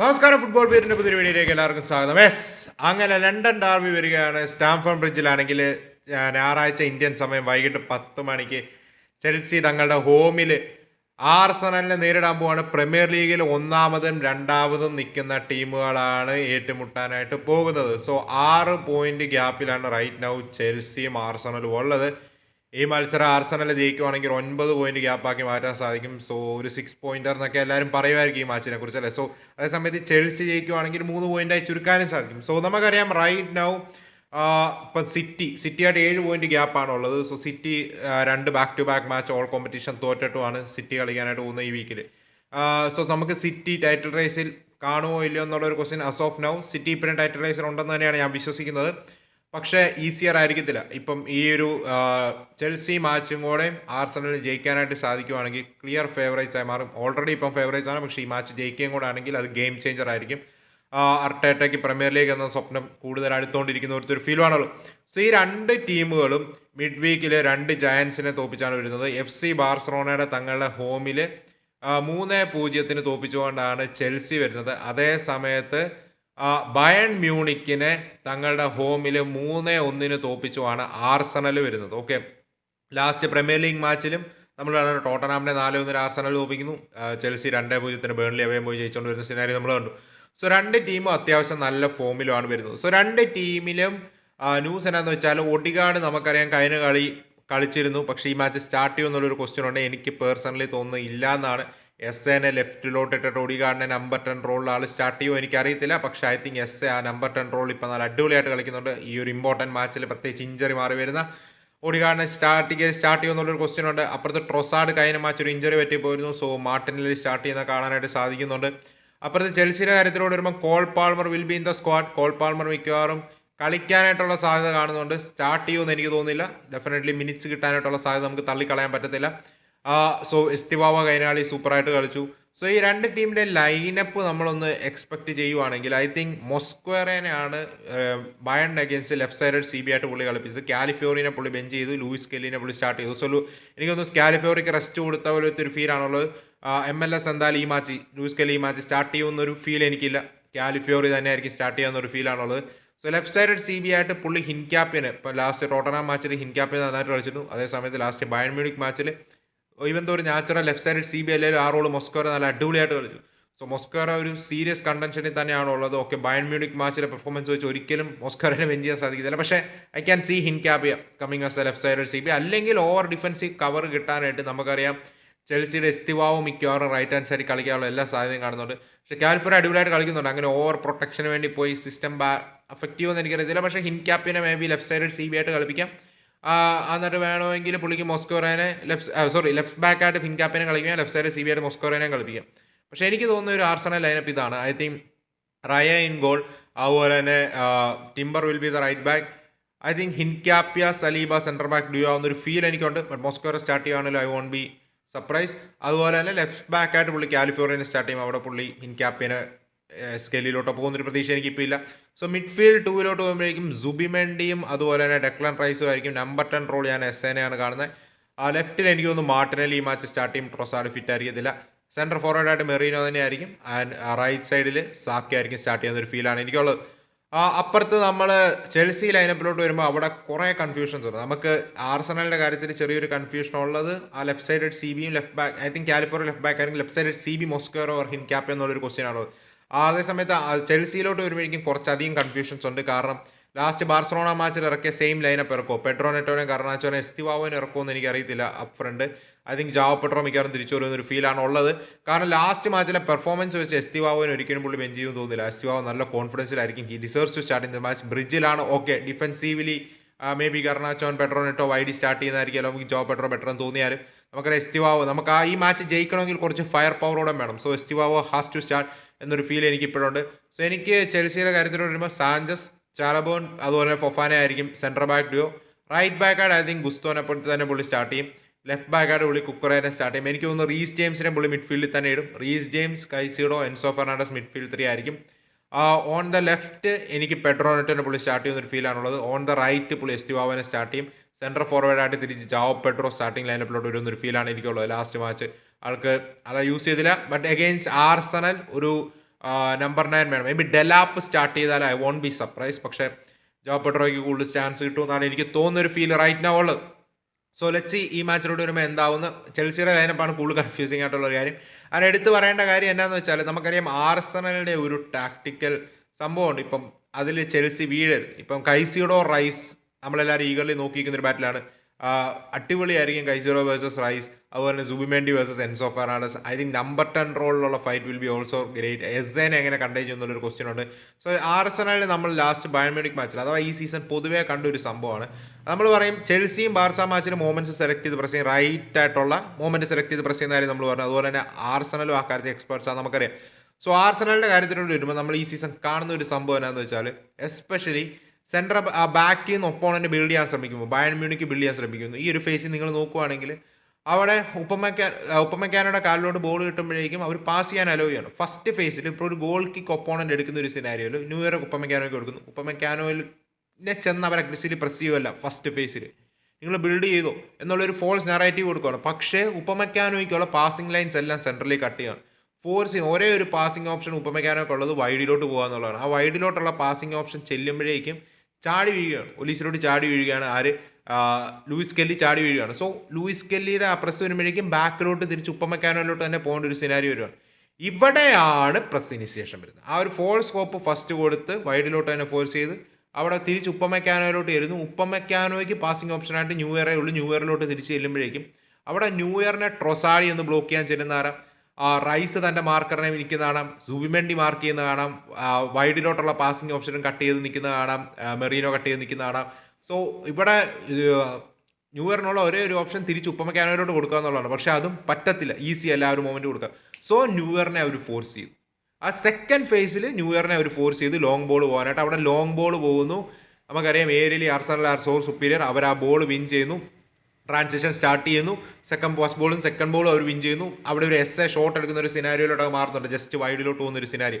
നമസ്കാരം. ഫുട്ബോൾ പേരിന്റെ പുതിയ വീഡിയോയിലേക്ക് എല്ലാവർക്കും സ്വാഗതം. യെസ് അങ്ങനെ ലണ്ടൻ ഡാർബി വരികയാണ്. സ്റ്റാംഫോൺ ബ്രിഡ്ജിലാണെങ്കിൽ ഞായറാഴ്ച ഇന്ത്യൻ സമയം വൈകിട്ട് പത്ത് മണിക്ക് ചെൽസി തങ്ങളുടെ ഹോമിൽ ആർസണലിനെ നേരിടാൻ പോവാണ്. പ്രീമിയർ ലീഗിൽ ഒന്നാമതും രണ്ടാമതും നിൽക്കുന്ന ടീമുകളാണ് ഏറ്റുമുട്ടാനായിട്ട് പോകുന്നത്. സോ ആറ് പോയിന്റ് ഗ്യാപ്പിലാണ് റൈറ്റ് നൗ ചെൽസിയും ആർസണലും ഉള്ളത്. ഈ മത്സരം ആർസണൽ ജയിക്കുവാണെങ്കിൽ ഒൻപത് പോയിന്റ് ഗ്യാപ്പാക്കി മാറ്റാൻ സാധിക്കും. സോ ഒരു സിക്സ് പോയിന്റർ എന്നൊക്കെ എല്ലാവരും പറയുമായിരിക്കും ഈ മാച്ചിനെ കുറിച്ച് അല്ലേ? സോ അതേസമയത്ത് ചെൽസി ജയിക്കുവാണെങ്കിൽ മൂന്ന് പോയിന്റായി ചുരുക്കാനും സാധിക്കും. സോ നമുക്കറിയാം റൈറ്റ് നൗ ഇപ്പം സിറ്റി സിറ്റിയായിട്ട് ഏഴ് പോയിന്റ് ഗ്യാപ്പാണ് ഉള്ളത് സോ സിറ്റി രണ്ട് back to back match all competition തോറ്റിട്ടുമാണ് city കളിക്കാനായിട്ട് പോകുന്നത് ഈ വീക്കിൽ സോ നമുക്ക് സിറ്റി ടൈറ്റിൽ റേസിൽ കാണുമോ ഇല്ലയോ എന്നുള്ള ഒരു question as of now City ഇപ്പോഴും ടൈറ്റിൽ റേസിൽ ഉണ്ടെന്ന് തന്നെയാണ് ഞാൻ വിശ്വസിക്കുന്നത്. പക്ഷേ ഈസിയർ ആയിരിക്കത്തില്ല. ഇപ്പം ഈ ഒരു ചെൽസി മാച്ചും കൂടെ ആർസണലിന് ജയിക്കാനായിട്ട് സാധിക്കുവാണെങ്കിൽ ക്ലിയർ ഫേവറേറ്റ്സ് ആയി മാറും. ഓൾറെഡി ഇപ്പം ഫേവറേറ്റ്സ് ആണ്. പക്ഷേ ഈ മാച്ച് ജയിക്കുകയും കൂടെ ആണെങ്കിൽ അത് ഗെയിം ചേഞ്ചർ ആയിരിക്കും. അർട്ടേറ്റയ്ക്ക് പ്രീമിയർ ലീഗ് എന്ന സ്വപ്നം കൂടുതൽ അടുത്തുകൊണ്ടിരിക്കുന്ന ഒരു ഫീലാണുള്ളൂ സോ ഈ രണ്ട് ടീമുകളും മിഡ് വീക്കിലെ രണ്ട് ജയൻസിനെ തോപ്പിച്ചാണ് വരുന്നത്. എഫ് സി ബാർസലോണയുടെ തങ്ങളുടെ ഹോമിൽ മൂന്ന് പൂജ്യത്തിന് തോപ്പിച്ചുകൊണ്ടാണ് ചെൽസി വരുന്നത്. അതേ സമയത്ത് ബയൺ മ്യൂണിക്കിനെ തങ്ങളുടെ ഹോമിൽ മൂന്ന് ഒന്നിന് തോപ്പിച്ചുമാണ് ആർസണൽ വരുന്നത്. ഓക്കെ. ലാസ്റ്റ് പ്രീമിയർ ലീഗ് മാച്ചിലും നമ്മൾ ടോട്ടനാമിനെ നാല് ഒന്നിന് ആർസണൽ തോപ്പിക്കുന്നു. ആ, ചെൽസി രണ്ടേ പൂജ്യത്തിന് ബേൺലി അവയം പോയി ജയിച്ചുകൊണ്ട് വരുന്ന സിനാരി നമ്മൾ കണ്ടു. സോ രണ്ട് ടീമും അത്യാവശ്യം നല്ല ഫോമിലുമാണ് വരുന്നത്. സോ രണ്ട് ടീമിലും ന്യൂസ് എന്നാന്ന് വെച്ചാൽ ഒടികാട് നമുക്കറിയാം കഴിഞ്ഞ കളി കളിച്ചിരുന്നു. പക്ഷേ ഈ മാച്ച് സ്റ്റാർട്ട് ചെയ്യുമെന്നുള്ളൊരു ക്വസ്റ്റ്യൻ ഉണ്ട്. എനിക്ക് പേഴ്സണലി തോന്നുന്നില്ല എന്നാണ്. എസ് എനെ ലെഫ്റ്റിലോട്ട് ഇട്ടിട്ട് ഒടികാടിനെ നമ്പർ ടെൻ റോളിൽ ആൾ സ്റ്റാർട്ട് ചെയ്യുമോ എനിക്കറിയത്തില്ല. പക്ഷേ ഐ തിങ്ക് എസ് എ ആ നമ്പർ ടെൻ റോൾ ഇപ്പോൾ നല്ല അടിപൊളിയായിട്ട് കളിക്കുന്നുണ്ട്. ഈ ഒരു ഇമ്പോർട്ടന്റ് മാച്ചിൽ പ്രത്യേകിച്ച് ഇഞ്ചറി മാറി വരുന്ന ഒടികാടിനെ സ്റ്റാർട്ട് ചെയ്ത് സ്റ്റാർട്ട് ചെയ്യുമെന്നുള്ളൊരു ക്വസ്റ്റ്യൻ ഉണ്ട്. അപ്പുറത്ത് ട്രൊസാഡ് കഴിഞ്ഞ മാച്ച് ഒരു ഇഞ്ചറി പറ്റി പോയിരുന്നു. സോ മാർട്ടിനിൽ സ്റ്റാർട്ട് ചെയ്യുന്ന കാണാനായിട്ട് സാധിക്കുന്നുണ്ട്. അപ്പുറത്ത് ചെൽസിയുടെ കാര്യത്തിലൂടെ വരുമ്പോൾ Cole Palmer will be in the squad Cole Palmer മിക്കവാറും കളിക്കാനായിട്ടുള്ള സാധ്യത കാണുന്നുണ്ട്. സ്റ്റാർട്ട് ചെയ്യുമെന്ന് എനിക്ക് തോന്നുന്നില്ല. ഡെഫിനറ്റ്ലി മിനിറ്റ്സ് കിട്ടാനായിട്ടുള്ള സാധ്യത നമുക്ക് തള്ളിക്കളയാൻ പറ്റത്തില്ല. സോ ഇസ്തിവാവ കൈനാളി സൂപ്പറായിട്ട് കളിച്ചു. സോ ഈ രണ്ട് ടീമിന്റെ ലൈനപ്പ് നമ്മളൊന്ന് എക്സ്പെക്ട് ചെയ്യുവാണെങ്കിൽ I think മൊസ്ക്വയറേനെയാണ് Bayern against left side C B ആയിട്ട് പുള്ളി കളിപ്പിച്ചത്. കാലിഫ്യോറിനെ പുള്ളി ബെഞ്ച് ചെയ്തു ലൂയിസ് കെല്ലിനെ പുള്ളി സ്റ്റാർട്ട് ചെയ്തു. സോ എനിക്കൊന്ന് കാലിഫോറിക്ക് റെസ്റ്റ് കൊടുത്ത പോലത്തെ ഒരു ഫീലാണുള്ളത് എം എൽ എസ് എന്തായാലും ഈ മാച്ച് ലൂയിസ് കെല്ലി ഈ മാച്ച് സ്റ്റാർട്ട് ചെയ്യുമെന്നൊരു ഫീൽ എനിക്കില്ല. തന്നെ ആയിരിക്കും സ്റ്റാർട്ട് ചെയ്യാവുന്ന ഫീലാണുള്ളത് so left side C B ആയിട്ട് പുള്ളി ഹിൻക്യാപ്പിന് ഇപ്പോൾ ലാസ്റ്റ് ടോട്ടനാം മാച്ചിൽ ഹിൻക്യാപ്പിന് നന്നായിട്ട് കളിച്ചിരുന്നു. അതേസമയത്ത് ലാസ്റ്റ് ബയൺ മ്യൂണിക് മാച്ചിൽ ഇവൻ ഒരു natural left side C B എല്ലാവരും ആ റോൾ മൊസ്കോറ നല്ല അടിപൊളിയായിട്ട് കളിച്ചു. സോ മൊസ്കോറ ഒരു സീരിയസ് കണ്ടൻഷനിൽ തന്നെയാണ് ഉള്ളത്? ഓക്കെ ബയൺ മ്യൂണിക് മാച്ചിലെ പെർഫോമൻസ് വെച്ച് ഒരിക്കലും മൊസ്കോറിനെ വെഞ്ച് ചെയ്യാൻ സാധിക്കത്തില്ല. പക്ഷേ I can see Hincapie coming as a left side C B അല്ലെങ്കിൽ ഓവർ ഡിഫൻസീവ് കവർ കിട്ടാനായിട്ട് നമുക്കറിയാം ചെൽസിയുടെ എസ്തിവാവും മിക്കവാറും റൈറ്റ് ഹാൻഡ് സൈഡിൽ കളിക്കാനുള്ള എല്ലാ സാധ്യതയും കാണുന്നുണ്ട്. പക്ഷേ കാൽഫർ അടിപൊളിയായിട്ട് കളിക്കുന്നുണ്ട്. അങ്ങനെ ഓവർ പ്രൊട്ടക്ഷന് വേണ്ടി പോയി സിസ്റ്റം ബാ അഫക്റ്റീവ് എന്ന് എനിക്കറിയത്തില്ല. പക്ഷേ ഹിൻ ക്യാപ്പിനെ maybe left side C B ആയിട്ട് കളിപ്പിക്കാം. എന്നിട്ട് വേണമെങ്കിൽ പുള്ളിക്ക് മോസ്കോറേനെ ലെഫ്റ്റ് സോറി ലെഫ്റ്റ് ബാക്ക് ആയിട്ട് ഫിൻകാപ്പിനെ കളിക്കുക ലെഫ്റ്റ് സൈഡ് സി ബി ആയിട്ട് മോസ്കോറേനെ കളിപ്പിക്കാം. പക്ഷേ എനിക്ക് തോന്നുന്ന ഒരു ആർസണൽ ലൈനപ്പ് ഇതാണ്. I think Raya in goal അതുപോലെ തന്നെ Timber will be the right back I think Hincapie Saliba centre back duo ആവുന്ന ഒരു ഫീൽ എനിക്കുണ്ട്. ബട്ട് മോസ്കോറ സ്റ്റാർട്ട് ചെയ്യുകയാണെങ്കിൽ ഐ വോണ്ട് ബി സർപ്രൈസ് അതുപോലെ തന്നെ ലെഫ്റ്റ് ബാക്കായിട്ട് പുള്ളി കാലിഫോർണിയനെ സ്റ്റാർട്ട് ചെയ്യും. അവിടെ പുള്ളി ഹിൻക്യാപ്പിനെ സ്കെല്ലിലോട്ട് പോകുന്നൊരു പ്രതീക്ഷ എനിക്കിപ്പോൾ ഇല്ല സോ മിഡ്ഫീൽഡ് ടൂവിലോട്ട് പോകുമ്പോഴേക്കും സുബിമെൻഡിയും അതുപോലെ തന്നെ ഡെക്ലൻ റൈസും ആയിരിക്കും നമ്പർ ടെൻ റോൾ ഞാൻ എസ് എനെയാണ് കാണുന്നത് ആ ലെഫ്റ്റിൽ എനിക്ക് തോന്നുന്നു മാർട്ടിനൽ ഈ മാച്ച് സ്റ്റാർട്ട് ചെയ്യും ട്രൊസാഡ് ഫിറ്റ് ആയിരിക്കത്തില്ല. സെന്റർ ഫോർവേഡ് ആയിട്ട് മെറീനോ തന്നെയായിരിക്കും. ആൻഡ് റൈറ്റ് സൈഡിൽ സാക്കി ആയിരിക്കും സ്റ്റാർട്ട് ചെയ്യുന്ന ഒരു ഫീലാണ് എനിക്കുള്ളത്. ആ, അപ്പുറത്ത് നമ്മൾ ചെൽസി ലൈനപ്പിലോട്ട് വരുമ്പോൾ അവിടെ കുറേ കൺഫ്യൂഷൻസ് ഉണ്ട്. നമുക്ക് ആർസണലിന്റെ കാര്യത്തിൽ ചെറിയൊരു കൺഫ്യൂഷൻ ഉള്ളത്. ആ ലെഫ്റ്റ് സൈഡ് സി ബിയും left back I think Calafiori left back ആയിരിക്കും. Left side C B Mosquera or Hincapie എന്നുള്ളൊരു ക്വസ്റ്റ്യൻ ആണ് അതേ സമയത്ത് ആ ചെൽസിയിലോട്ട് വരുമ്പോഴേക്കും കുറച്ചധികം കൺഫ്യൂഷൻസ് ഉണ്ട്. കാരണം ലാസ്റ്റ് ബാർസലോണ മാച്ചിൽ ഇറക്കിയ സെയിം ലൈനപ്പ് ഇറക്കുമോ പെട്രോനെറ്റോനെ കർണാച്ചോനെ എസ്തിവാവോനെ ഇറക്കുമോ എന്ന് എനിക്കറിയത്തില്ല up front I think Joao Pedro മിക്കവാറും തിരിച്ചു വരുന്ന ഒരു ഫീലാണ് ഉള്ളത്. കാരണം ലാസ്റ്റ് മാച്ചിലെ പെർഫോമൻസ് വെച്ച് എസ്തിവാവോനെ ഒരിക്കലും പുള്ളി ബെഞ്ച് ചെയ്യുമെന്ന് തോന്നുന്നില്ല. എസ്തിവാവോ നല്ല കോൺഫിഡൻസിലായിരിക്കും he deserves to start in the match ബ്രിഡ്ജിലാണ് okay defensively maybe B കർണാച്ചോൻ പെട്രോനെറ്റോ വൈഡി സ്റ്റാർട്ട് ചെയ്യുന്നതായിരിക്കും അല്ലെങ്കിൽ ജോ പെട്രോ ബെറ്റർ എന്ന് തോന്നിയാലും. നമുക്കറിയാം എസ്തിവാവോ നമുക്ക് ആ ഈ മാച്ച് ജയിക്കണമെങ്കിൽ കുറച്ച് ഫയർ പവറോടെ വേണം. So Estevao has to start എന്നൊരു ഫീൽ എനിക്ക് ഇപ്പോഴുണ്ട് സോ എനിക്ക് ചെൽസിയുടെ കാര്യത്തിലോട്ട് വരുമ്പോൾ സാഞ്ചസ് ചാലബോൺ അതുപോലെ ഫൊഫാനെ ആയിരിക്കും സെൻട്രൽ ബാക്ക് ഡ്യോ റൈറ്റ് ബാക്കായിട്ട് ഐ തിങ്ക് ഗുസ്തോനെ തന്നെ പുള്ളി സ്റ്റാർട്ട് ചെയ്യും. ലെഫ്റ്റ് ബാക്കായിട്ട് പുള്ളി കുക്കറേനെ സ്റ്റാർട്ട് ചെയ്യും. എനിക്ക് തോന്നുന്നു റീസ് ജെയിംസിനെ പുള്ളി മിഡ്ഫീൽഡിൽ തന്നെ ഇടും. Reece James Caicedo Enzo Fernandez midfield three ആയിരിക്കും. ഓൺ ദ ലെഫ്റ്റ് എനിക്ക് പെട്രോനെറ്റിനെ പുള്ളി സ്റ്റാർട്ട് ചെയ്യുന്ന ഒരു ഫീലാണുള്ളത് ഓൺ ദ റൈറ്റ് പുള്ളി എസ്റ്റിവാവനെ സ്റ്റാർട്ട് ചെയ്യും. സെന്റർ ഫോർവേഡ് ആയിട്ട് തിരിച്ച് ജാവോ പെട്രോ സ്റ്റാർട്ടിംഗ് ലൈനപ്പിലോട്ട് വരുന്നൊരു ഫീലാണ് എനിക്കുള്ളത്. ലാസ്റ്റ് മാച്ച് ആൾക്ക് അത് യൂസ് ചെയ്തില്ല. ബട്ട് അഗെയിൻസ്റ്റ് ആർസണൽ ഒരു നമ്പർ നയൻ വേണം. മേ ബി ഡെലാപ്പ് സ്റ്റാർട്ട് ചെയ്താൽ ഐ വോണ്ട് ബി സർപ്രൈസ് പക്ഷേ ജോ പെട്രോയ്ക്ക് കൂടുതൽ സ്റ്റാൻസ് കിട്ടുമെന്നാണ് എനിക്ക് തോന്നുന്ന ഒരു ഫീൽ റൈറ്റ് നോ ഉള്ളത് സോ ലെറ്റ്സി ഈ മാച്ചിലോട്ട് വരുമ്പോൾ എന്താവുന്ന. ചെൽസിയുടെ ലൈനപ്പാണ് കൂടുതൽ കൺഫ്യൂസിംഗ് ആയിട്ടുള്ള ഒരു കാര്യം. അതിന് എടുത്തു പറയേണ്ട കാര്യം എന്താണെന്ന് വെച്ചാൽ നമുക്കറിയാം ആർസണലിന്റെ ഒരു ടാക്ടിക്കൽ സംഭവമുണ്ട്. ഇപ്പം അതിൽ ചെൽസി വീഴരുത്. ഇപ്പം കൈസിയുടെ റൈസ് നമ്മളെല്ലാവരും ഈഗർലി നോക്കിയിരിക്കുന്ന ഒരു ബാറ്റിലാണ് അടിപൊളിയായിരിക്കും കൈസീറോ വേഴ്സസ് റൈസ് അതുപോലെ തന്നെ Zubimendi versus Enzo Fernandez. I think number ten റോളിലുള്ള fight will be also great എസ്സേനെ എങ്ങനെ കണ്ടേ എന്നുള്ളൊരു ക്വസ്റ്റ്യൻ ഉണ്ട്. സോ ആർസണലിൽ നമ്മൾ ലാസ്റ്റ് ബയോമെഡിക് മാച്ചിൽ അഥവാ ഈ സീസൺ പൊതുവേ കണ്ട ഒരു സംഭവമാണ്. നമ്മൾ പറയും ചെൽസിയും ബാർസ മാച്ചിൽ മോമെന്റ്സ് സെലക്ട് ചെയ്ത് പ്രസ് ചെയ്യും റൈറ്റ് ആയിട്ടുള്ള മോമെന്റ് സെലക്ട് ചെയ്ത് പ്രസ് ചെയ്യുന്ന കാര്യം നമ്മൾ പറഞ്ഞു. അതുപോലെ തന്നെ ആർസണലും ആ കാര്യത്തിൽ എക്സ്പേർട്സ് ആണ് നമുക്കറിയാം. സോ ആർസണലിന്റെ കാര്യത്തിലൂടെ വരുമ്പോൾ നമ്മൾ ഈ സീസൺ കാണുന്ന ഒരു സംഭവം എന്താണെന്ന് വെച്ചാൽ എസ്പെഷ്യലി സെൻട്ര ബാക്കിൽ നിന്ന് ഒപ്പോണന്റ് ബിൽഡ് ചെയ്യാൻ ശ്രമിക്കുമ്പോൾ ബയൺ മ്യൂണിക്ക് ബിൽഡ് ചെയ്യാൻ ശ്രമിക്കുന്നു. ഈ ഒരു ഫേസിൽ നിങ്ങൾ നോക്കുവാണെങ്കിൽ അവിടെ ഉപ്പമക്കാ ഉപ്പമക്കാനയുടെ കാലിലോട്ട് ബോൾ കിട്ടുമ്പോഴേക്കും അവർ പാസ് ചെയ്യാൻ അലോ ചെയ്യണം. ഫസ്റ്റ് ഫേസിൽ ഇപ്പോൾ ഒരു ഗോൾ കിക്ക് ഒപ്പോണന്റ് എടുക്കുന്ന ഒരു സിനാരിയോയിൽ ന്യൂ ഇയർ ഉപ്പമക്കാനോയ്ക്ക് കൊടുക്കുന്നു. ഉപ്പമക്കാനോയിൽ ചെന്ന് അവർ അഗ്രസീവ് പ്രസ് ചെയ്യുമല്ല ഫസ്റ്റ് ഫേസിൽ നിങ്ങൾ ബിൽഡ് ചെയ്തോ എന്നുള്ളൊരു ഫോൾസ് നെറേറ്റീവ് കൊടുക്കുകയാണ് പക്ഷേ ഉപ്പമക്കാനോയ്ക്കുള്ള പാസിംഗ് ലൈൻസ് എല്ലാം സെൻട്രലിൽ കട്ട് ചെയ്യണം ഫോഴ്സ് ഒരേ ഒരു പാസിംഗ് ഓപ്ഷൻ ഉപ്പമക്കാനോയ്ക്കുള്ളത് വൈഡിലോട്ട് പോകുക എന്നുള്ളതാണ് ആ വൈഡിലോട്ടുള്ള പാസിംഗ് ഓപ്ഷൻ ചെല്ലുമ്പോഴേക്കും ചാടി വീഴുകയാണ് ഒലീസിലോട്ട് ചാടി വീഴുകയാണ്. ആര്? ലൂയിസ് കെല്ലി ചാടി വീഴുകയാണ്. സോ ലൂയിസ് കെല്ലിയുടെ ആ പ്രസ് വരുമ്പോഴേക്കും ബാക്കിലോട്ട് തിരിച്ച് ഉപ്പമെക്കാനോയിലോട്ട് തന്നെ പോകേണ്ട ഒരു സിനാരി വരുവാണ്. ഇവിടെയാണ് പ്രസ് ഇനിസിയേഷൻ വരുന്നത്. ആ ഒരു ഫോൾ സ്കോപ്പ് ഫസ്റ്റ് കൊടുത്ത് വൈഡിലോട്ട് തന്നെ ഫോഴ്സ് ചെയ്ത് അവിടെ തിരിച്ച് ഉപ്പമക്കാനോയിലോട്ട് വരുന്നു ഉപ്പമക്കാനോയ്ക്ക് പാസിംഗ് ഓപ്ഷനായിട്ട് ന്യൂ ഇയറേ ഉള്ളൂ. ന്യൂ ഇയറിലോട്ട് തിരിച്ച് ചെല്ലുമ്പോഴേക്കും അവിടെ ന്യൂ ഇയറിനെ ട്രൊസാഡി ഒന്ന് ബ്ലോക്ക് ചെയ്യാൻ ചെല്ലുന്ന ആരാം? റൈസ് തന്റെ മാർക്കറിനെ നിൽക്കുന്ന കാണാം സുബിമെൻഡി മാർക്ക് ചെയ്യുന്ന കാണാം വൈഡിലോട്ടുള്ള പാസിംഗ് ഓപ്ഷനും കട്ട് ചെയ്ത് നിൽക്കുന്ന കാണാം മെറീനോ കട്ട് ചെയ്ത് നിൽക്കുന്ന കാണാം. സോ ഇവിടെ ഇത്, ന്യൂ ഇയറിനുള്ള ഒരേ ഒരു ഓപ്ഷൻ തിരിച്ച് ഉപ്പമക്കാനോട് കൊടുക്കുക എന്നുള്ളതാണ്. പക്ഷെ അതും പറ്റത്തില്ല. ഈസി അല്ല ആ ഒരു മൊമെന്റ് കൊടുക്കുക. സോ ന്യൂ ഇയറിനെ അവർ ഫോഴ്സ് ചെയ്തു. ആ സെക്കൻഡ് ഫേസിൽ ന്യൂ ഇയറിനെ അവർ ഫോഴ്സ് ചെയ്ത് ലോങ് ബോൾ പോകാനായിട്ട്. അവിടെ ലോങ് ബോൾ പോകുന്നു. നമുക്കറിയാം aerially Arsenal are so superior അവർ ആ ബോൾ വിൻ ചെയ്യുന്നു. ട്രാൻസിഷൻ സ്റ്റാർട്ട് ചെയ്യുന്നു. സെക്കൻഡ് ഫസ്റ്റ് ബോളും സെക്കൻഡ് ബോളും അവർ വിൻ ചെയ്യുന്നു. അവിടെ ഒരു എസ് എ ഷോട്ട് എടുക്കുന്ന ഒരു സിനാരിയോയിലോട്ട് മാറുന്നുണ്ട്. ജസ്റ്റ് വൈഡിലോട്ട് പോകുന്ന ഒരു സിനാരി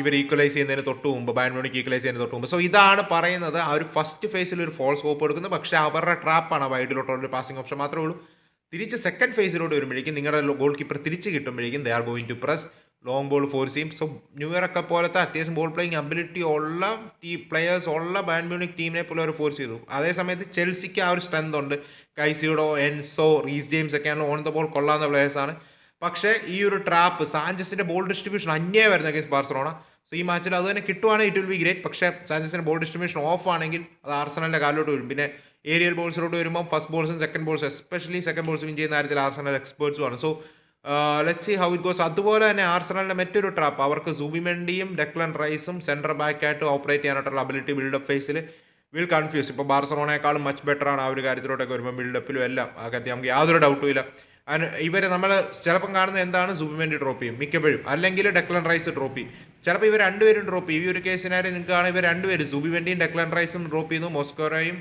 ഇവർ ഈക്വലൈസ് ചെയ്യുന്നതിന് തൊട്ട് മുമ്പ് ബാൻമോണിക്ക് ഈക്വലൈസ് ചെയ്യുന്നതിന് തൊട്ട് മുമ്പ്. സോ ഇതാണ് പറയുന്നത് ആ ഒരു ഫസ്റ്റ് ഫേസിൽ ഒരു ഫോൾസ് സ്കോപ്പ് എടുക്കുന്നത് പക്ഷേ അവരുടെ ട്രാപ്പാണ് വൈഡിലോട്ടുള്ള ഒരു പാസിംഗ് ഓപ്ഷൻ മാത്രമേ ഉള്ളൂ. തിരിച്ച് സെക്കൻഡ് ഫേസിലോട്ട് വരുമ്പോഴേക്കും നിങ്ങളുടെ ഗോൾ കീപ്പർ തിരിച്ച് കിട്ടുമ്പോഴേക്കും they are going to press long ball for ചെയ്യും സോ ഇയറൊക്കെ പോലത്തെ അത്യാവശ്യം ബോൾ പ്ലേയിങ് അബിലിറ്റി ഉള്ള ടീ പ്ലെയേഴ്സ് ഉള്ള ബാൻ മ്യൂണിക് ടീമിനെ പോലെ അവർ ഫോഴ്സ് ചെയ്തു. അതേ സമയത്ത് ചെൽസിക്ക് ആ ഒരു സ്ട്രെങ്ത് ഉണ്ട്. കൈസിയുടോ എൻസോ റീസ് ജെയിംസ് ഒക്കെയാണ് ഓൺ ദ ബോൾ കൊള്ളാവുന്ന പ്ലേയേഴ്സാണ് പക്ഷേ ഈ ഒരു ട്രാപ്പ് സാഞ്ചസിന്റെ ബോൾ ഡിസ്ട്രിബ്യൂഷൻ അന്യേ വരുന്ന കേസ് ബാർസലോണ സോ ഈ മാച്ചിൽ അത് തന്നെ കിട്ടുവാണെങ്കിൽ ഇറ്റ് വിൽ ബി ഗ്രേറ്റ് പക്ഷേ സാഞ്ചസിന്റെ ബോൾ ഡിസ്ട്രിബ്യൂഷൻ ഓഫ് ആണെങ്കിൽ അത് ആർസണലിന്റെ കാലോട്ട് വരും. പിന്നെ ഏരിയൽ ബോൾസിലോട്ട് വരുമ്പോൾ ഫസ്റ്റ് ബോൾസും സെക്കൻഡ് ബോൾസും എസ്പെഷ്യലി സെക്കൻഡ് ബോൾസ് വിൻ ചെയ്യുന്ന കാര്യത്തിൽ ആർസണൽ എക്സ്പേർട്സും ആണ്. So let see how it goes അതുപോലെ തന്നെ ആർസണലിന്റെ മറ്റൊരു ട്രാപ്പ് അവർക്ക് സുബിമെൻഡിയും ഡെക്ലൻ റൈസും സെന്റർ ബാക്കായിട്ട് ഓപ്പറേറ്റ് ചെയ്യാനായിട്ടുള്ള അബിലിറ്റി ബിൽഡപ്പ് ഫേസിൽ വിൽ കൺഫ്യൂസ് ഇപ്പോൾ ബാർസലോണയെക്കാളും മച്ച് ബെറ്റർ ആണ് ആ ഒരു കാര്യത്തിലോട്ടൊക്കെ വരുമ്പോൾ ബിൽഡപ്പിലും എല്ലാം. ആ കാര്യത്തിൽ നമുക്ക് യാതൊരു ഡൗട്ടും ഇല്ല. ഇവരെ നമ്മൾ ചിലപ്പം കാണുന്നത് എന്താണ്? സുബിമെൻഡി ഡ്രോപ്പ് ചെയ്യും മിക്കപ്പോഴും. അല്ലെങ്കിൽ ഡെക്ലൻ റൈസ് ഡ്രോപ്പ് ചെയ്യും. ചിലപ്പോൾ ഇവർ രണ്ടുപേരും ഡ്രോപ്പ് ചെയ്യും. ഈ ഒരു കേസിനായി നിങ്ങൾക്ക് കാണാൻ ഇവർ രണ്ടുപേരും സുബിമെൻഡിയും ഡെക്ലൻ റൈസും ഡ്രോപ്പ് ചെയ്യുന്നു മോസ്കോറയും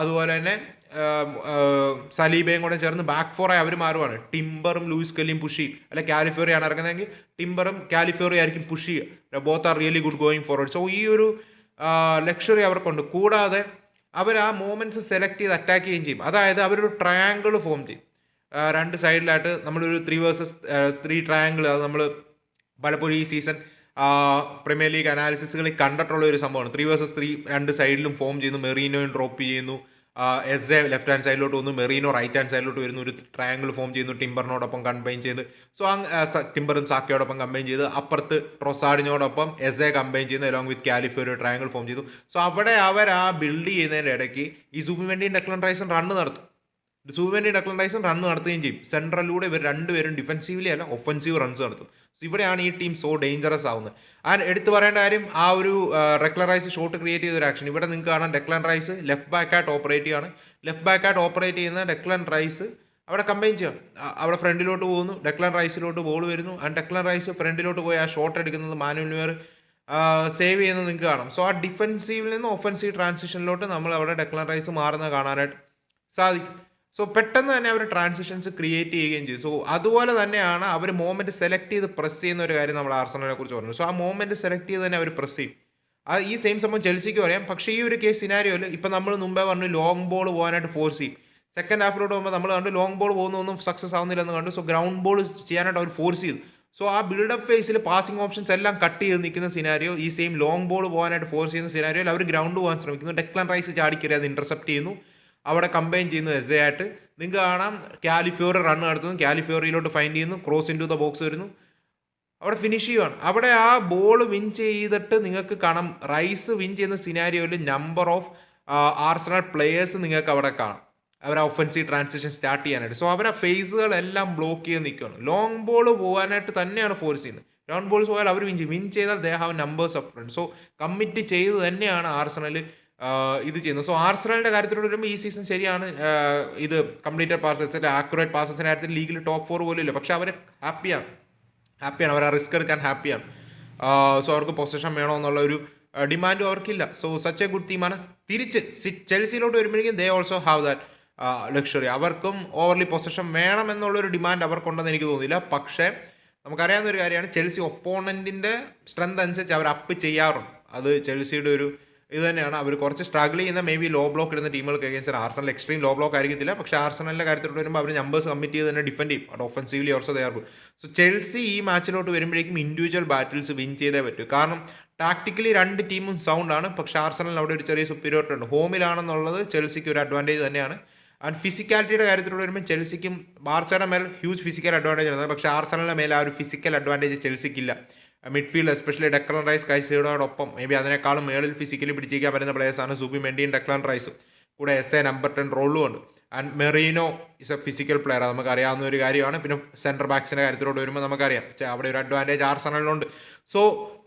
അതുപോലെ തന്നെ സലീബയും കൂടെ ചേർന്ന് ബാക്ക് ഫോറായി അവർ മാറുവാണ്. ടിംബറും ലൂയിസ് കല്ലിയും പുഷി അല്ല അല്ലെ കാലിഫോറിയാണ് ഇറങ്ങുന്നതെങ്കിൽ ടിംബറും കാലിഫോറിയ ആയിരിക്കും pushy both are really good going forward so ഈ ഒരു ലക്ഷറി അവർക്കുണ്ട്. കൂടാതെ അവർ ആ മൂമെന്റ്സ് സെലക്ട് ചെയ്ത് അറ്റാക്ക് ചെയ്യുകയും ചെയ്യും. അതായത് അവരൊരു ട്രയാങ്കിൾ ഫോം ചെയ്യും. രണ്ട് സൈഡിലായിട്ട് നമ്മളൊരു ത്രീ വേഴ്സസ് ത്രീ ട്രയാങ്കിൾ അത് നമ്മൾ പലപ്പോഴും ഈ സീസൺ പ്രീമിയർ ലീഗ് അനാലിസിസുകളിൽ കണ്ടിട്ടുള്ള ഒരു സംഭവമാണ്. ത്രീ വേഴ്സസ് ത്രീ രണ്ട് സൈഡിലും ഫോം ചെയ്യുന്നു. മെറീനോയും ഡ്രോപ്പ് ചെയ്യുന്നു. എസ് എ ലെഫ്റ്റ് ഹാൻഡ് സൈഡിലോട്ട് വന്നു. മെറീനോ റൈറ്റ് ഹാൻഡ് സൈഡിലോട്ട് വരുന്നു. ഒരു ട്രയാങ്കിൾ ഫോം ചെയ്യുന്നു. ടിംബറിനോടൊപ്പം കമ്പൈൻ ചെയ്ത് സോ ടിംബറും സാക്കയോടൊപ്പം കമ്പൈൻ ചെയ്ത്. അപ്പുറത്ത് ട്രൊസാഡിനോടൊപ്പം എസ് എ കമ്പൈൻ ചെയ്യുന്നു. അലോങ് വിത്ത് കാലിഫ് ഒരു ട്രയാങ്കിൾ ഫോം ചെയ്തു. സോ അവിടെ അവർ ആ ബിൽഡ് ചെയ്യുന്നതിന്റെ ഇടയ്ക്ക് ഈ സുബിമെൻഡിയും ഡെക്ലൻ റൈസൺ റണ്ണ് നടത്തും. സൂവന്റെ ഡക്ലൻ റൈസൺ റണ്ണ് നടത്തുകയും ചെയ്യും. സെൻട്രലിലൂടെ ഇവർ രണ്ടുപേരും ഡിഫൻസീവ്ലി അല്ല ഒഫൻസീവ് റൺസ് നടത്തും. ഇവിടെയാണ് ഈ ടീം സോ ഡേഞ്ചറസ് ആവുന്നത്. ആൻഡ് എടുത്തു പറയേണ്ട കാര്യം ആ ഒരു ഡെക്ലൻ റൈസ് ഷോട്ട് ക്രിയേറ്റ് ചെയ്ത ഒരു ആക്ഷൻ ഇവിടെ നിങ്ങൾക്ക് കാണാം ഡെക്ലൻ റൈസ് ലെഫ്റ്റ് ബാക്കായിട്ട് ഓപ്പറേറ്റ് ചെയ്യാണ്. ലെഫ്റ്റ് ബാക്കായിട്ട് ഓപ്പറേറ്റ് ചെയ്യുന്ന ഡെക്ലൻ റൈസ് അവിടെ കമ്പൈൻ ചെയ്യാം അവിടെ ഫ്രണ്ടിലോട്ട് പോകുന്നു. ഡെക്ലൻ റൈസിലോട്ട് ബോൾ വരുന്നു. ആൻഡ് ഡെക്ലൻ റൈസ് ഫ്രണ്ടിലോട്ട് പോയി ആ ഷോട്ട് എടുക്കുന്നത് മാനുവൽ ന്യൂയർ സേവ് ചെയ്യുന്നത് നിങ്ങൾക്ക് കാണാം. സോ ആ ഡിഫൻസീവിൽ നിന്ന് ഒഫൻസീവ് ട്രാൻസിഷനിലോട്ട് നമ്മൾ അവിടെ ഡെക്ലൻ റൈസ് മാറുന്നത് കാണാനായിട്ട് സാധിക്കും. സോ പെട്ടെന്ന് തന്നെ അവർ ട്രാൻസിഷൻസ് ക്രിയേറ്റ് ചെയ്യുകയും ചെയ്തു. സോ അതുപോലെ തന്നെയാണ് അവർ മൂവ്മെന്റ് സെലക്ട് ചെയ്ത് പ്രസ് ചെയ്യുന്ന ഒരു കാര്യം നമ്മൾ ആർസണലിനെ കുറിച്ച് പറഞ്ഞു. സോ ആ മൂവ്മെന്റ് സെലക്ട് ചെയ്ത് തന്നെ അവർ പ്രസ് ചെയ്യും. ആ ഈ സെയിം സംഭവം ചെൽസിക്ക് പറയാം. പക്ഷേ ഈ ഒരു കേസ് സിനാരിയോയിൽ ഇപ്പം നമ്മൾ മുമ്പേ പറഞ്ഞു ലോങ് ബോൾ പോകാനായിട്ട് ഫോഴ്സ് ചെയ്യും. സെക്കൻഡ് ഹാഫിലോട്ട് പോകുമ്പോൾ നമ്മൾ കണ്ടു ലോങ് ബോൾ പോകുന്നൊന്നും സക്സസ് ആവുന്നില്ലെന്ന് കണ്ടു. സോ ഗ്രൗണ്ട് ബോൾ ചെയ്യാനായിട്ട് അവർ ഫോഴ്സ് ചെയ്തു. സോ ആ ബിൽഡപ്പ് ഫേസിൽ പാസിംഗ് ഓപ്ഷൻസ് എല്ലാം കട്ട് ചെയ്ത് നിൽക്കുന്ന സിനാരിയോ ഈ സെയിം ലോങ് ബോൾ പോകാനായിട്ട് ഫോഴ്സ് ചെയ്യുന്ന സിനാരിയോയിൽ അവർ ഗ്രൗണ്ട് പോകാൻ ശ്രമിക്കുന്നു. ഡെക്ലൻ റൈസ് ചാടിക്കറി അത് ഇന്റർസെപ്റ്റ് ചെയ്യുന്നു. അവിടെ കമ്പൈൻ ചെയ്യുന്നത് എസ് എ ആയിട്ട്. നിങ്ങൾക്ക് കാണാം കാലിഫ്യോറി റൺ നടത്തുന്നു. കാലിഫ്യോറിയിലോട്ട് ഫൈൻഡ് ചെയ്യുന്നു. Cross in to the box വരുന്നു. അവിടെ ഫിനിഷ് ചെയ്യുവാണ്. അവിടെ ആ ബോൾ വിൻ ചെയ്തിട്ട് നിങ്ങൾക്ക് കാണാം. റൈസ് വിൻ ചെയ്യുന്ന സിനാരിയോയിൽ നമ്പർ ഓഫ് ആർസണൽ പ്ലേയേഴ്സ് നിങ്ങൾക്ക് അവിടെ കാണാം. അവർ ആ ഒഫൻസീവ് ട്രാൻസിഷൻ സ്റ്റാർട്ട് ചെയ്യാനായിട്ട്. സോ അവരെ ഫേസുകളെല്ലാം ബ്ലോക്ക് ചെയ്ത് നിൽക്കുകയാണ്. ലോങ് ബോൾ പോകാനായിട്ട് തന്നെയാണ് ഫോഴ്സ് ചെയ്യുന്നത്. ലോങ് ബോൾസ് പോയാൽ അവർ വിൻ ചെയ്യും. വിൻ ചെയ്താൽ they have numbers of front so commit ചെയ്ത് തന്നെയാണ് ആർസണൽ ഇത് ചെയ്യുന്നത് സോ ആർസണലിന്റെ കാര്യത്തിലൂടെ വരുമ്പോൾ ഈ സീസൺ ശരിയാണ്. ഇത് കംപ്ലീറ്റഡ് പാസസ് ആക്യുറേറ്റ് പാസസിന്റെ കാര്യത്തിൽ ലീഗിൽ ടോപ്പ് ഫോർ പോലും ഇല്ല. പക്ഷെ അവർ ഹാപ്പിയാണ് ഹാപ്പിയാണ് അവർ ആ റിസ്ക് എടുക്കാൻ ഹാപ്പിയാണ് സോ അവർക്ക് പൊസിഷൻ വേണോ എന്നുള്ള ഒരു ഡിമാൻഡും അവർക്കില്ല. സോ സച്ച് എ ഗുഡ് ടീമാണ് തിരിച്ച് ചെൽസിയിലോട്ട് വരുമ്പോഴേക്കും they also have that luxury അവർക്കും ഓവർലി പൊസിഷൻ വേണം എന്നുള്ളൊരു ഡിമാൻഡ് അവർക്കുണ്ടെന്ന് എനിക്ക് തോന്നുന്നില്ല പക്ഷേ നമുക്കറിയാവുന്ന ഒരു കാര്യമാണ്. ചെൽസി ഒപ്പോണന്റിന്റെ സ്ട്രെങ്ത് അനുസരിച്ച് അവർ അപ്പ് ചെയ്യാറുണ്ട്. അത് ചെൽസിയുടെ ഒരു ഇത് തന്നെയാണ്. അവർ കുറച്ച് സ്ട്രഗിൾ ചെയ്യുന്ന മേ ബി ലോ ബ്ലോക്ക് ഇടുന്ന ടീമുകൾക്ക് against Arsenal extreme low block ആയിരിക്കത്തില്ല. പക്ഷേ ആർസണലിന്റെ കാര്യത്തിലോട്ട് വരുമ്പോൾ അവർ നമ്പേഴ്സ് കമ്മിറ്റ് ചെയ്ത് തന്നെ ഡിഫെൻഡ് ചെയ്യും. അത് ഒഫൻസീവ്ലി ഓർസോ തയ്യാർ സോ ചെൽസി ഈ മാച്ചിലോട്ട് വരുമ്പോഴേക്കും ഇൻഡിവിജ്വൽ ബാറ്റിൽസ് വിൻ ചെയ്തേ പറ്റൂ. കാരണം ടാക്ടിക്കലി രണ്ട് ടീമും സൗണ്ട് ആണ്. പക്ഷേ ആർസണലിന് അവിടെ ഒരു ചെറിയ സുപ്പീരിയോറിറ്റി ഉണ്ട്. ഹോമിലാണെന്നുള്ളത് ചെൽസിക്ക് ഒരു അഡ്വാന്റേജ് തന്നെയാണ്. ആൻഡ് ഫിസിക്കാലിറ്റിയുടെ കാര്യത്തിലൂടെ വരുമ്പോൾ ചെൽസിക്കും ബാർസയുടെ മേൽ ഹ്യൂജ് ഫിസിക്കൽ അഡ്വാന്റേജ് ഉണ്ട് പക്ഷേ ആർസണലിന്റെ മേലെ ആ ഒരു ഫിസിക്കൽ അഡ്വാന്റേജ് ചെൽസിക്കില്ല മിഡ്ഫീൽഡ് എസ്പെഷ്യലി ഡെക്ലൻ റൈസ് കൈസീഡോടൊപ്പം മേ ബി അതിനേക്കാളും മേളിൽ ഫിസിക്കലി പിടിച്ചിരിക്കാൻ പറ്റുന്ന പ്ലേയേഴ്സാണ് സൂബി മെൻഡിയും ഡെക്ലൻ റൈസും കൂടെ എസ് എ നമ്പർ ടെൻ റോളും ഉണ്ട്. And Merino is a physical player നമുക്ക് അറിയാവുന്ന ഒരു കാര്യമാണ്. പിന്നെ സെന്റർ ബാക്സിന്റെ കാര്യത്തിലോട്ട് വരുമ്പോൾ നമുക്കറിയാം. പക്ഷേ അവിടെ ഒരു അഡ്വാന്റേജ് ആർസണലിനുണ്ട്. സോ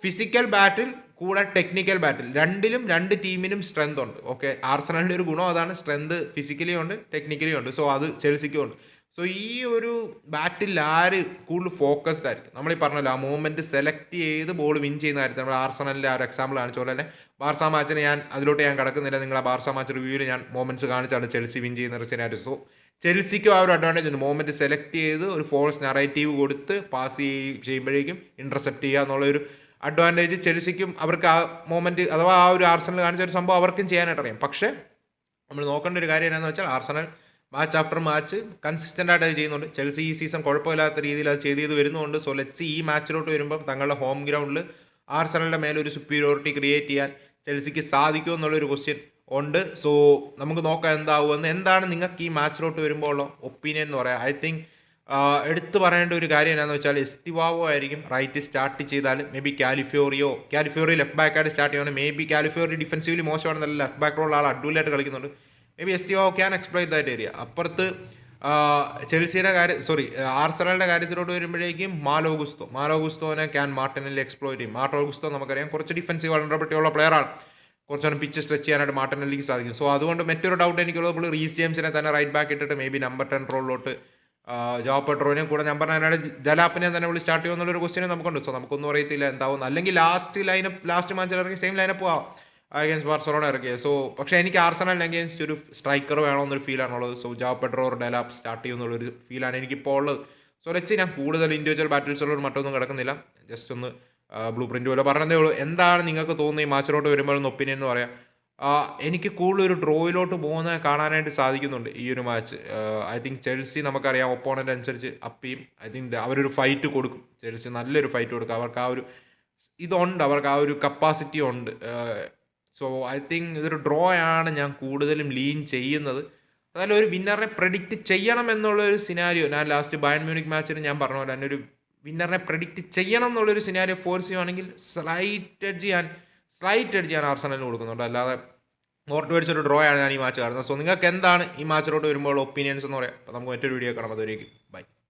ഫിസിക്കൽ ബാറ്റിൽ കൂടെ ടെക്നിക്കൽ ബാറ്റിൽ രണ്ടിലും രണ്ട് ടീമിനും സ്ട്രെങ്ത് ഉണ്ട്. ഓക്കെ ആർസണലിന്റെ ഒരു ഗുണം അതാണ്. സ്ട്രെങ്ത് ഫിസിക്കലി ഉണ്ട് ടെക്നിക്കലി ഉണ്ട്. സോ അത് ചെൽസിക്കും ഉണ്ട് സോ ഈ ഒരു ബാറ്റിൽ ആര് കൂടുതൽ ഫോക്കസ്ഡ് ആയിരിക്കും? നമ്മൾ ഈ പറഞ്ഞല്ലോ ആ മൂവ്മെന്റ് സെലക്ട് ചെയ്ത് ബോൾ വിൻ ചെയ്യുന്ന കാര്യത്തിൽ നമ്മൾ ആർസണലിന്റെ ആ ഒരു എക്സാമ്പിൾ കാണിച്ച പോലെ തന്നെ ബാർസ മാച്ചിന് ഞാൻ അതിലോട്ട് ഞാൻ കിടക്കുന്നില്ല. നിങ്ങൾ ആ ബാർസ മാച്ച് റിവ്യൂവിൽ ഞാൻ മൂവ്മെന്റ്സ് കാണിച്ചാണ് ചെൽസി വിൻ ചെയ്യുന്ന ഒരു സിനാരി സോ ചെൽസിക്കും ആ ഒരു അഡ്വാന്റേജ് ഉണ്ട്. മൂവ്മെന്റ് സെലക്ട് ചെയ്ത് ഒരു ഫോൾസ് നറേറ്റീവ് കൊടുത്ത് പാസ് ചെയ്യുമ്പോഴേക്കും ഇന്റർസെപ്റ്റ് ചെയ്യുക എന്നുള്ള ഒരു അഡ്വാന്റേജ് ചെൽസിക്കും അവർക്ക് ആ മൂവ്മെന്റ് അഥവാ ആ ഒരു ആർസണൽ കാണിച്ച ഒരു സംഭവം അവർക്കും ചെയ്യാനായിട്ട് അറിയാം. പക്ഷേ നമ്മൾ നോക്കേണ്ട ഒരു കാര്യം എന്താണെന്ന് വെച്ചാൽ Arsenal match after match consistent ആയിട്ട് അത് ചെയ്യുന്നുണ്ട്. ചെൽസി ഈ സീസൺ കുഴപ്പമില്ലാത്ത രീതിയിൽ അത് ചെയ്ത് ചെയ്ത് വരുന്നുണ്ട് സോ ലെറ്റ്സ് ഈ മാച്ചിലോട്ട് വരുമ്പം തങ്ങളുടെ ഹോം ഗ്രൗണ്ടിൽ ആർസണലിന്റെ മേലെ ഒരു സുപ്പീരിയോറിറ്റി ക്രിയേറ്റ് ചെയ്യാൻ ചെൽസിക്ക് സാധിക്കുമോ എന്നുള്ളൊരു ക്വസ്റ്റ്യൻ ഉണ്ട്. സോ നമുക്ക് നോക്കാം എന്താവുമെന്ന്. എന്താണ് നിങ്ങൾക്ക് ഈ മാച്ചിലോട്ട് വരുമ്പോൾ ഉള്ള ഒപ്പീനിയൻ എന്ന് പറയാം? ഐ തിങ്ക് എടുത്തു പറയേണ്ട ഒരു കാര്യം എന്താണെന്ന് വെച്ചാൽ എസ്തിവാവോ ആയിരിക്കും റൈറ്റ് സ്റ്റാർട്ട് ചെയ്താൽ മേ ബി കാലിഫ്യോറിയോ കാലിഫ്യോറി ലെഫ്റ്റ് ബാക്കായിട്ട് സ്റ്റാർട്ട് ചെയ്യുകയാണ് മേ ബി കാലിഫ്യോറി ഡിഫൻസീവ്ലി മോശമാണെന്നല്ല ലെഫ്റ്റ് ബാക്കിലുള്ള ആൾ അഡ്വലായിട്ട് കളിക്കുന്നുണ്ട്. Maybe S T O can exploit that area അപ്പുറത്ത് ചെൽസിയുടെ കാര്യം സോറി ആർസണലിന്റെ കാര്യത്തിലോട്ട് വരുമ്പോഴേക്കും മാലോഗുസ്തോ. മാലോഗുസ്തോനെ ക്യാൻ മാർട്ടിനിൽ എക്സ്പ്ലോയിറ്റ് ചെയ്യും. മാർട്ടോഗുസ്തോ നമുക്കറിയാം കുറച്ച് ഡിഫൻസീവ് വളരെപ്പെട്ടിയുള്ള ഉള്ള പ്ലെയറാണ് കുറച്ചൊന്നും പിച്ച് സ്ട്രെച്ച് ചെയ്യാനായിട്ട് മാർട്ടിനെല്ലിക്ക് സാധിക്കും. സോ അതുകൊണ്ട് മറ്റൊരു ഡൗട്ട് എനിക്കുള്ളത് നമ്മൾ റീസ് ജെയിംസിനെ തന്നെ റൈറ്റ് ബാക്ക് ഇട്ടിട്ട് മേ ബി നമ്പർ ടെൻ റോളിലോട്ട് ജോ പെട്രോനെയും കൂടെ നമ്പർ നയനായിട്ട് ഡലാപ്പിനെ തന്നെ വിളി സ്റ്റാർട്ട് ചെയ്യുമെന്നുള്ളൊരു ക്വസ്റ്റ്യൻ നമുക്കുണ്ട്. സോ നമുക്കൊന്നും അറിയത്തില്ല എന്താവും. അല്ലെങ്കിൽ ലാസ്റ്റ് ലൈനപ്പ് ലാസ്റ്റ് മാച്ചിൽ ഇറക്കി സെയിം ലൈനപ്പ് ആവാം. അഗേൻസ്റ്റ് ബാർസലോണ ഇറക്കിയത് സോ പക്ഷേ എനിക്ക് ആർസണലിന് അഗേൻസ്റ്റ് ഒരു സ്ട്രൈക്കർ വേണമെന്നൊരു ഫീലാണുള്ളത് so Joao Pedro Delap start ചെയ്യുന്നുള്ളൊരു ഫീലാണ് എനിക്കിപ്പോൾ ഉള്ളത്. സോ ലെച്ച് ഞാൻ കൂടുതൽ ഇൻഡിവിജ്വൽ ബാറ്റിൽസുകളോട് മറ്റൊന്നും കിടക്കുന്നില്ല. ജസ്റ്റ് ഒന്ന് ബ്ലൂ പ്രിന്റ് പോലെ പറഞ്ഞതേ ഉള്ളൂ. എന്താണ് നിങ്ങൾക്ക് തോന്നുന്നത് ഈ മാച്ചിലോട്ട് വരുമ്പോഴൊന്ന് ഒപ്പീനിയൻ എന്ന് പറയാം. എനിക്ക് കൂടുതൽ ഒരു ഡ്രോയിലോട്ട് പോകുന്ന കാണാനായിട്ട് സാധിക്കുന്നുണ്ട് ഈ ഒരു മാച്ച് ഐ തിങ്ക് ചെൽസി നമുക്കറിയാം ഒപ്പോണന്റ് അനുസരിച്ച് അപ്പിയും ഐ തിങ്ക് അവരൊരു ഫൈറ്റ് കൊടുക്കും. ചെൽസി നല്ലൊരു ഫൈറ്റ് കൊടുക്കും. അവർക്ക് ആ ഒരു ഇതുണ്ട്. അവർക്ക് ആ ഒരു കപ്പാസിറ്റി ഉണ്ട്. സോ ഐ തിങ്ക് ഇതൊരു ഡ്രോ ആണ് ഞാൻ കൂടുതലും ലീൻ ചെയ്യുന്നത്. അതായത് ഒരു വിന്നറിനെ പ്രഡിക്റ്റ് ചെയ്യണം എന്നുള്ള ഒരു സിനാരിയോ ഞാൻ ലാസ്റ്റ് ബയൺ മ്യൂണിക് മാച്ചിന് ഞാൻ പറഞ്ഞ പോലെ തന്നെ ഒരു വിന്നറിനെ പ്രഡിക്റ്റ് ചെയ്യണം എന്നുള്ളൊരു സിനാരിയോ ഫോഴ്സ് ചെയ്യുവാണെങ്കിൽ സ്ലൈറ്റ് എഡ്ജ് ഞാൻ സ്ലൈറ്റ് എഡ്ജ് ഞാൻ ആർസണലിന് കൊടുക്കുന്നുണ്ട്. അല്ലാതെ നോർട്ട് മേടിച്ചൊരു ഡ്രോ ആണ് ഞാൻ ഈ മാച്ച് കാണുന്നത്. സോ നിങ്ങൾക്ക് എന്താണ് ഈ മാച്ചിലോട്ട് വരുമ്പോൾ ഒപ്പീനിയൻസ് എന്ന് പറയാം. അപ്പോൾ നമുക്ക് മറ്റൊരു വീഡിയോ കാണാം. അതുവരേക്കും.